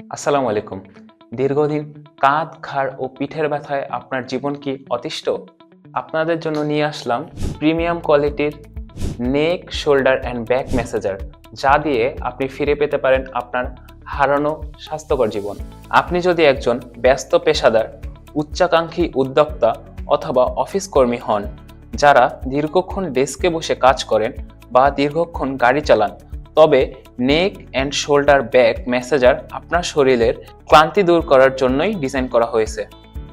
আসসালামু আলাইকুম। দীর্ঘদিন কাঁধ, ঘাড় ও পিঠের ব্যথায় আপনার জীবন কি অতিষ্ঠ? আপনাদের জন্য নিয়ে আসলাম প্রিমিয়াম কোয়ালিটির neck shoulder and back massager, যা দিয়ে আপনি ফিরে পেতে পারেন আপনার হারানো স্বাস্থ্যকর জীবন। আপনি যদি একজন ব্যস্ত পেশাদার, উচ্চাকাঙ্ক্ষী উদ্যোক্তা অথবা অফিস কর্মী হন, যারা দীর্ঘক্ষণ ডেস্কে বসে কাজ করেন বা দীর্ঘক্ষণ গাড়ি চালান তবে neck and shoulder back massager আপনার শরীরের ক্লান্তি দূর করার জন্যই ডিজাইন করা হয়েছে।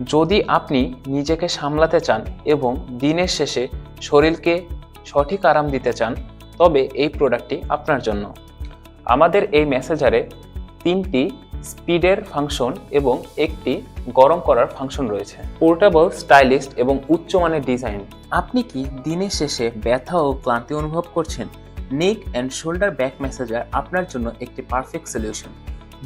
যদি আপনি নিজেকে সামলাতে চান এবং দিনের শেষে শরীরকে সঠিক আরাম দিতে চান, তবে এই প্রোডাক্টটি আপনার জন্য। আমাদের এই মেসেজারে তিনটি স্পিডের ফাংশন এবং একটি গরম করার ফাংশন রয়েছে। পোর্টেবল স্টাইলিস্ট এবং উচ্চমানের ডিজাইন। আপনি কি দিনের শেষে ব্যথা ও ক্লান্তি অনুভব করছেন? Neck and shoulder back massager আপনার জন্য একটি পারফেক্ট সলিউশন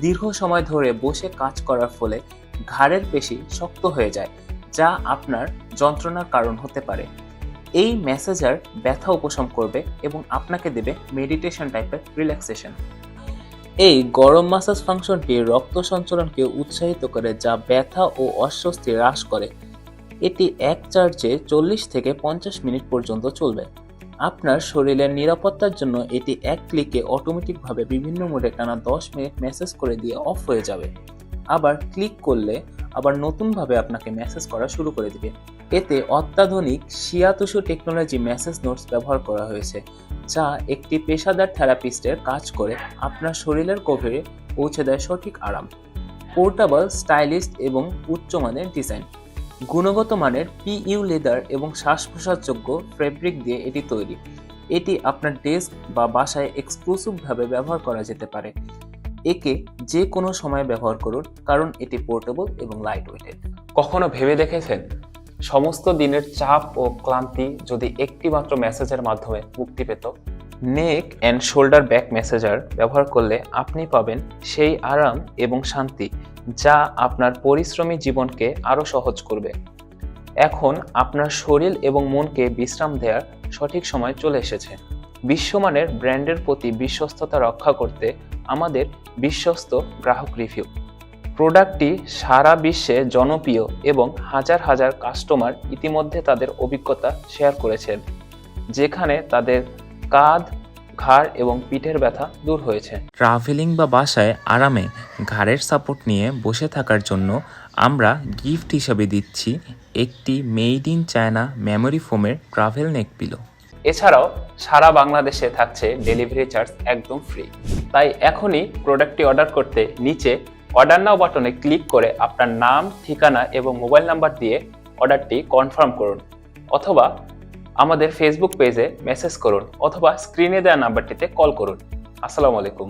দীর্ঘ সময় ধরে বসে কাজ করার ফলে ঘাড়ের পেশি শক্ত হয়ে যায়, যা আপনার যন্ত্রণার কারণ হতে পারে। এই ম্যাসেজার ব্যথা উপশম করবে এবং আপনাকে দেবে মেডিটেশন টাইপের রিল্যাক্সেশন এই গরম মাসাজ ফাংশনটি রক্ত সঞ্চালনকে উৎসাহিত করে, যা ব্যথা ও অস্বস্তি হ্রাস করে। এটি এক চার্জে চল্লিশ থেকে পঞ্চাশ মিনিট পর্যন্ত চলবে। আপনার শরীরের নিরাপত্তার জন্য এটি এক ক্লিকে অটোমেটিকভাবে বিভিন্ন মোডে টানা দশ মিনিট মেসেজ করে দিয়ে অফ হয়ে যাবে। আবার ক্লিক করলে আবার নতুনভাবে আপনাকে মেসেজ করা শুরু করে দিবে। এতে অত্যাধুনিক শিয়াতুসু টেকনোলজি মেসেজ নোটস ব্যবহার করা হয়েছে, যা একটি পেশাদার থেরাপিস্টের কাজ করে আপনার শরীরের গভীরে পৌঁছে দেয় সঠিক আরাম। পোর্টেবল স্টাইলিস্ট এবং উচ্চমানের ডিজাইন। গুণগত মানের পিইউ লেদার এবং শ্বাস প্রশ্বাসযোগ্য ফেব্রিক দিয়ে এটি তৈরি। এটি আপনার ডেস্ক বা বাসায় এক্সক্লুসিভভাবে ব্যবহার করা যেতে পারে। একে যে কোনো সময় ব্যবহার করুন, কারণ এটি পোর্টেবল এবং লাইট ওয়েটেড কখনো ভেবে দেখেছেন? সমস্ত দিনের চাপ ও ক্লান্তি যদি একটি মাত্র মেসেজের মাধ্যমে মুক্তি পেত? Neck and shoulder back massager ব্যবহার করলে আপনি পাবেন সেই আরাম এবং শান্তি। যা আপনার পরিশ্রমী জীবনকে আরও সহজ করবে। এখন আপনার শরীর এবং মনকে বিশ্রাম দেওয়ার সঠিক সময় চলে এসেছে। বিশ্বমানের ব্র্যান্ডের প্রতি বিশ্বস্ততা রক্ষা করতে আমাদের বিশ্বস্ত গ্রাহক রিভিউ। প্রোডাক্টটি সারা বিশ্বে জনপ্রিয় এবং হাজার হাজার কাস্টমার ইতিমধ্যে তাদের অভিজ্ঞতা শেয়ার করেছেন, যেখানে তাদের কাঁধ ঘাড় এবং পিঠের ব্যথা দূর হয়েছে। ট্রাভেলিং বা বাসায় আরামে ঘাড়ের সাপোর্ট নিয়ে বসে থাকার জন্য আমরা গিফট হিসাবে দিচ্ছি একটি মেড ইন চায়না মেমোরি ফোমের ট্রাভেল নেক পিলো। এছাড়াও সারা বাংলাদেশে থাকছে ডেলিভারি চার্জ একদম ফ্রি। তাই এখনই প্রোডাক্টটি অর্ডার করতে নিচে অর্ডার নাও বাটনে ক্লিক করে আপনার নাম ঠিকানা এবং মোবাইল নাম্বার দিয়ে অর্ডারটি কনফার্ম করুন। অথবা আমাদের ফেসবুক পেজে মেসেজ করুন অথবা স্ক্রিনে দেওয়া নাম্বারটিতে কল করুন। আসসালামু আলাইকুম।